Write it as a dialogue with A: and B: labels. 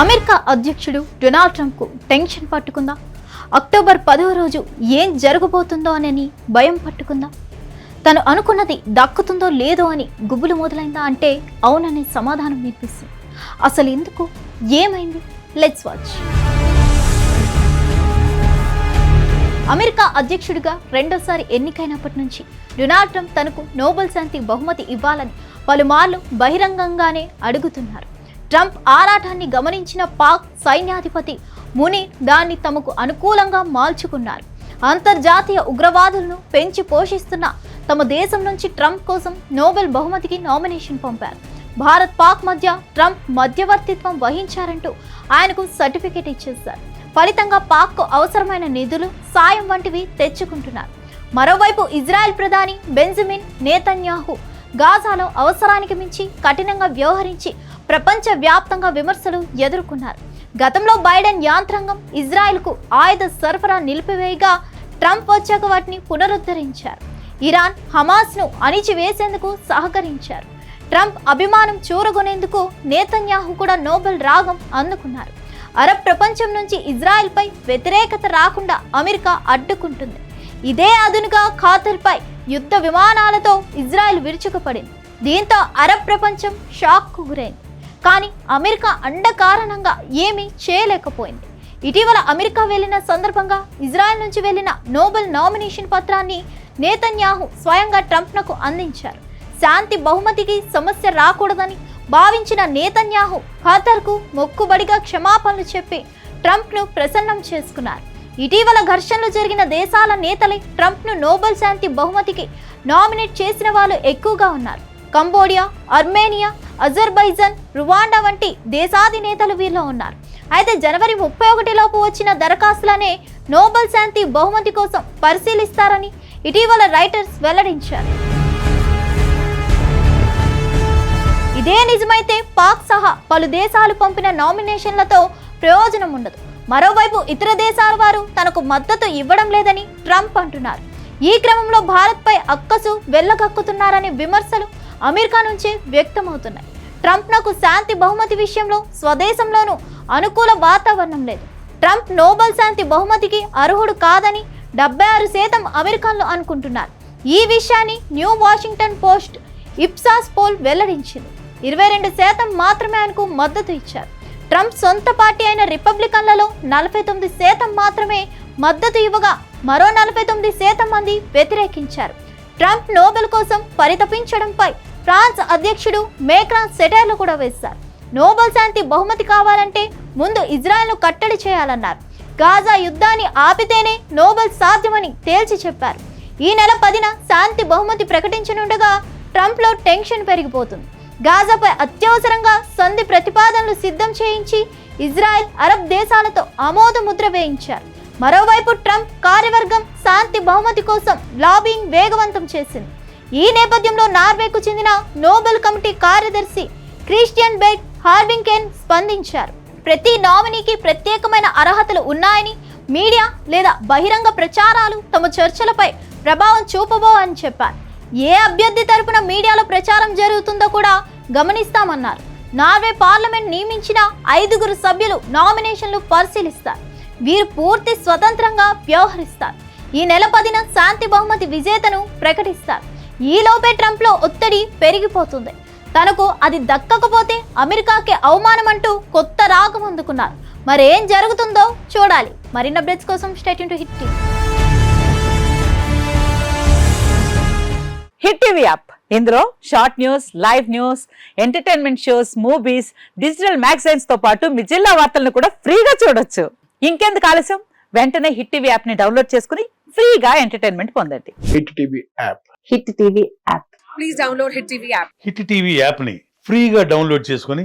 A: America అధ్యక్షుడు Donald ట్రంప్కు tension పట్టుకుందా? అక్టోబర్ పదవ రోజు ఏం జరగబోతుందో అని భయం పట్టుకుందా? తను అనుకున్నది దక్కుతుందో లేదో అని గుబులు మొదలైందా అంటే అవుననే సమాధానం వినిపిస్తుంది అసలు ఎందుకు? ఏమైంది? లెట్స్ వాచ్ అమెరికా అధ్యక్షుడిగా రెండోసారి ఎన్నికైనప్పటి నుంచి డొనాల్డ్ ట్రంప్ తనకు నోబెల్ శాంతి బహుమతి ఇవ్వాలని పలుమార్లు బహిరంగంగానే అడుగుతున్నారు. ట్రంప్ ఆరాటాన్ని గమనించిన పాక్ సైన్యాధిపతి ముని దాన్ని తమకు అనుకూలంగా మార్చుకున్నారు. అంతర్జాతీయ ఉగ్రవాదులను పెంచి పోషిస్తున్న తమ దేశం నుంచి ట్రంప్ కోసం నోబెల్ బహుమతికి నామినేషన్ పంపారు. భారత్ పాక్ మధ్య ట్రంప్ మధ్యవర్తిత్వం వహించారంటూ ఆయనకు సర్టిఫికేట్ ఇచ్చేశారు. ఫలితంగా పాక్కు అవసరమైన నిధులు సాయం వంటివి తెచ్చుకుంటున్నారు. మరోవైపు ఇజ్రాయెల్ ప్రధాని బెంజమిన్ నేతన్యాహు గాజాలో అవసరానికి మించి కఠినంగా వ్యవహరించి ప్రపంచ వ్యాప్తంగా విమర్శలు ఎదుర్కొన్నారు. గతంలో బైడెన్ యాంత్రాంగం ఇజ్రాయెల్కు ఆయుధ సరఫరా నిలిపివేయగా ట్రంప్ వచ్చాక వాటిని పునరుద్ధరించారు. ఇరాన్ హమాస్ను అణిచివేసేందుకు సహకరించారు. ట్రంప్ అభిమానం చూరగొనేందుకు నేతన్యాహు కూడా నోబెల్ రాగం అందుకున్నారు. అరబ్ ప్రపంచం నుంచి ఇజ్రాయెల్పై వ్యతిరేకత రాకుండా అమెరికా అడ్డుకుంటుంది. ఇదే అదునుగా ఖాతర్పై యుద్ధ విమానాలతో ఇజ్రాయెల్ విరుచుకుపడింది. దీంతో అరబ్ ప్రపంచం షాక్కు గురైంది. కానీ అమెరికా అండ కారణంగా ఏమీ చేయలేకపోయింది. ఇటీవల అమెరికా వెళ్ళిన సందర్భంగా ఇజ్రాయెల్ నుంచి వెళ్ళిన నోబెల్ నామినేషన్ పత్రాన్ని నేతన్యాహు స్వయంగా ట్రంప్నకు అందించారు. శాంతి బహుమతికి సమస్య రాకూడదని భావించిన నేతన్యాహు ఖాతర్కు మొక్కుబడిగా క్షమాపణలు చెప్పి ట్రంప్ను ప్రసన్నం చేసుకున్నారు. ఇటీవల ఘర్షణలు జరిగిన దేశాల నేతలే ట్రంప్ను నోబెల్ శాంతి బహుమతికి నామినేట్ చేసిన వాళ్ళు ఎక్కువగా ఉన్నారు. కంబోడియా అర్మేనియా అజర్బైజాన్ రువాండా వంటి దేశాధినేతలు వీరిలో ఉన్నారు. అయితే జనవరి ముప్పై ఒకటిలోపు వచ్చిన దరఖాస్తులనే నోబెల్ శాంతి బహుమతి కోసం పరిశీలిస్తారని ఇటీవల రైటర్స్ వెల్లడించారు. ఇదే నిజమైతే పాక్ సహా పలు దేశాలు పంపిన నామినేషన్లతో ప్రయోజనం ఉండదు మరోవైపు ఇతర దేశాల వారు తనకు మద్దతు ఇవ్వడం లేదని ట్రంప్ అంటున్నారు. ఈ క్రమంలో భారత్పై అక్కసు వెళ్ళగక్కుతున్నారనే విమర్శలు అమెరికా నుంచే వ్యక్తమవుతున్నాయి. ట్రంప్ నాకు శాంతి బహుమతి విషయంలో స్వదేశంలోనూ అనుకూల వాతావరణం లేదు. ట్రంప్ నోబెల్ శాంతి బహుమతికి అర్హుడు కాదని డెబ్బై ఆరు శాతం అమెరికన్లు అనుకుంటున్నారు. ఈ విషయాన్ని new Washington Post Ipsos poll వెల్లడించింది. ఇరవై రెండు శాతం మాత్రమే ఆయనకు మద్దతు ఇచ్చారు. ట్రంప్ సొంత పార్టీ అయిన రిపబ్లికన్లలో నలభై తొమ్మిది శాతం మాత్రమే మద్దతు ఇవ్వగా మరో నలభై తొమ్మిది శాతం మంది వ్యతిరేకించారు. ట్రంప్ నోబెల్ కోసం పరితపించడంపై ఫ్రాన్స్ అధ్యక్షుడు మేక్రాన్ సెటైర్లు కూడా వేశారు. నోబెల్ శాంతి బహుమతి కావాలంటే ముందు ఇజ్రాయెల్ను కట్టడి చేయాలన్నారు. గాజా యుద్ధాన్ని ఆపితేనే నోబెల్ సాధ్యమని తేల్చి చెప్పారు. ఈ నెల పదిన శాంతి బహుమతి ప్రకటించనుండగా ట్రంప్లో టెన్షన్ పెరిగిపోతుంది. గాజాపై అత్యవసరంగా సంధి ప్రతిపాదనలు సిద్ధం చేయించి ఇజ్రాయెల్ అరబ్ దేశాలతో ఆమోద ముద్ర వేయించారు. మరోవైపు ట్రంప్ కార్యవర్గం శాంతి బహుమతి కోసం లాబింగ్ వేగవంతం చేసింది. ఈ నేపథ్యంలో నార్వేకు చెందిన నోబెల్ కమిటీ కార్యదర్శి క్రిస్టియన్ బెట్ హార్వింకెన్ స్పందించారు. ప్రతి నామినీకి ప్రత్యేకమైన అర్హతలు ఉన్నాయని మీడియా లేదా బహిరంగ ప్రచారాలు తమ చర్చలపై ప్రభావం చూపబో అని చెప్పారు. ఏ అభ్యర్థి తరపున మీడియాలో ప్రచారం జరుగుతుందో కూడా గమనిస్తామన్నారు. నార్వే పార్లమెంట్ నియమించిన ఐదుగురు సభ్యులు నామినేషన్లు పరిశీలిస్తారు. వీరు పూర్తి స్వతంత్రంగా వ్యవహరిస్తారు. ఈ నెల పదిన శాంతి బహుమతి విజేతను ప్రకటిస్తారు. ఈలోపే ట్రంప్లో ఒత్తిడి పెరిగిపోతుంది. తనకు అది దక్కకపోతే అమెరికాకి అవమానం అంటూ కొత్త రాగం అందుకున్నారు మరేం జరుగుతుందో చూడాలి. మరిన్ని అప్డేట్స్ కోసం state to Hit TV.
B: Hit TV app. ఇందులో short news live news entertainment shows movies digital మ్యాగజైన్స్తో పాటు మీ జిల్లా వార్తలను కూడా ఫ్రీగా చూడొచ్చు. ఇంకెందుకు ఆలస్యం? వెంటనే హిట్ టీవీ యాప్ని డౌన్లోడ్ చేసుకుని ఫ్రీగా ఎంటర్టైన్మెంట్ పొందండి.
C: Hit TV app.
B: Hit TV app.
D: Please download Hit TV app.
E: Hit TV యాప్ని ఫ్రీగా డౌన్లోడ్ చేసుకొని